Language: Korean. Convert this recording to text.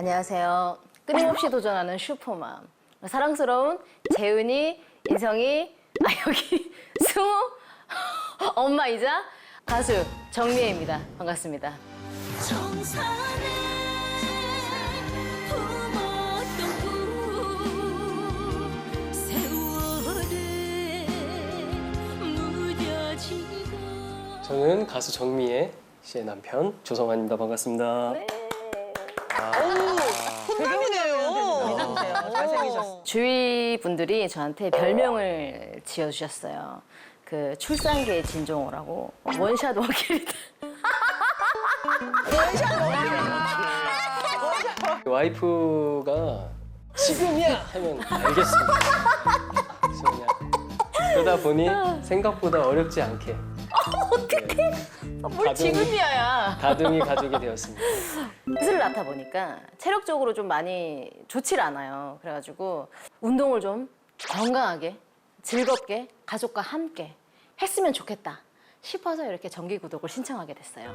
안녕하세요. 끊임없이 도전하는 슈퍼맘. 사랑스러운 재은이, 인성이, 아, 여기 승우, 엄마이자 가수 정미애입니다. 반갑습니다. 저는 가수 정미애 씨의 남편 조성환입니다. 반갑습니다. 잘생기셨어. 주위 분들이 저한테 별명을 지어주셨어요. 그 출산계의 진종호라고 원샷 원킬이다. 와이프가 지금이야 하면 알겠습니다. 그러다 보니 생각보다 어렵지 않게 어떻게 뭘 지금이야 야. 다둥이 가족이 되었습니다. 을 낳다 보니까 체력적으로 좀 많이 좋질 않아요. 그래가지고 운동을 좀 건강하게 즐겁게 가족과 함께 했으면 좋겠다 싶어서 이렇게 정기 구독을 신청하게 됐어요.